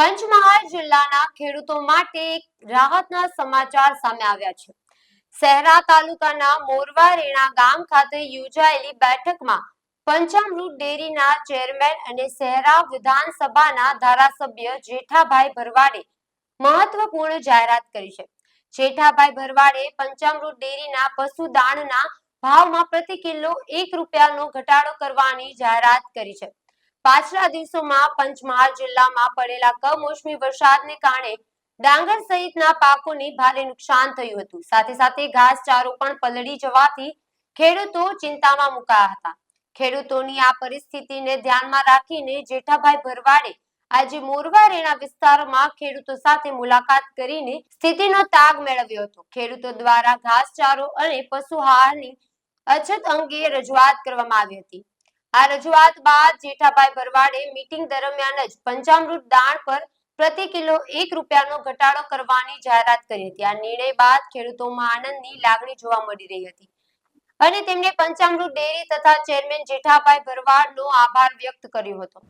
પંચમહાલ જિલ્લાના ખેડૂતો માટે રાહતના સમાચાર સામે આવ્યા છે. શહેરા તાલુકાના મોરવા રેણા ગામ ખાતે યોજાયેલી બેઠકમાં પંચામૃત ડેરીના ચેરમેન અને શહેરા વિધાનસભાના ધારાસભ્ય જેઠાભાઈ ભરવાડે મહત્વપૂર્ણ જાહેરાત કરી છે. જેઠાભાઈ ભરવાડે પંચામૃત ડેરીના પશુદાણના ભાવમાં પ્રતિ કિલો એક રૂપિયાનો ઘટાડો કરવાની જાહેરાત કરી છે. પાછલા દિવસોમાં પંચમહાલ જિલ્લામાં પડેલા કમોસમી વરસાદને કારણે ડાંગર સહિતના પાકોને ભારે નુકસાન થયું હતું. સાથે સાથે ઘાસચારો પણ પલળી જવાથી ખેડૂતો ચિંતામાં મુકાયા હતા. ખેડૂતોની આ પરિસ્થિતિને ધ્યાનમાં રાખીને જેઠાભાઈ ભરવાડે આજે મોરવા રેણા વિસ્તારમાં ખેડૂતો સાથે મુલાકાત કરીને સ્થિતિનો તાગ મેળવ્યો હતો. ખેડૂતો દ્વારા ઘાસચારો અને પશુહારની અછત અંગે રજૂઆત કરવામાં આવી હતી. આ રજૂઆત બાદ જેઠાભાઈ ભરવાડે મીટિંગ દરમિયાન જ પંચામૃત દાણ પર પ્રતિ કિલો એક રૂપિયાનો ઘટાડો કરવાની જાહેરાત કરી હતી. આ નિર્ણય બાદ ખેડૂતોમાં આનંદની લાગણી જોવા મળી રહી હતી. અને તેમણે પંચામૃત ડેરી તથા ચેરમેન જેઠાભાઈ ભરવાડનો આભાર વ્યક્ત કર્યો હતો.